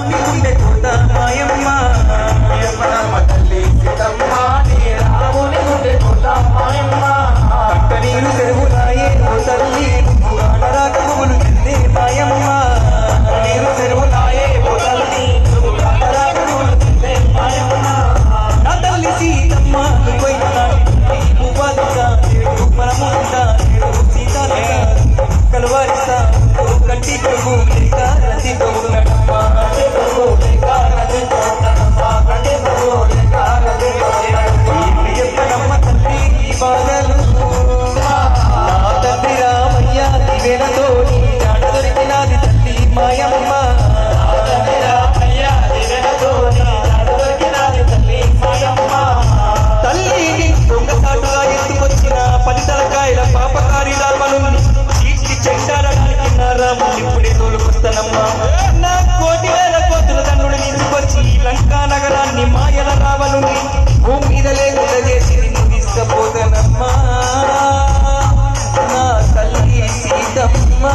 kunde kunde చూస్తానమ్మా నా కోటి వేల కోతుల దండుడు తీసుకొచ్చి లంకా నగరాన్ని మాయల రావను భూమి మీద లేకుండా చేసి తీసుకపోతానమ్మా. నా తల్లి సీతమ్మా.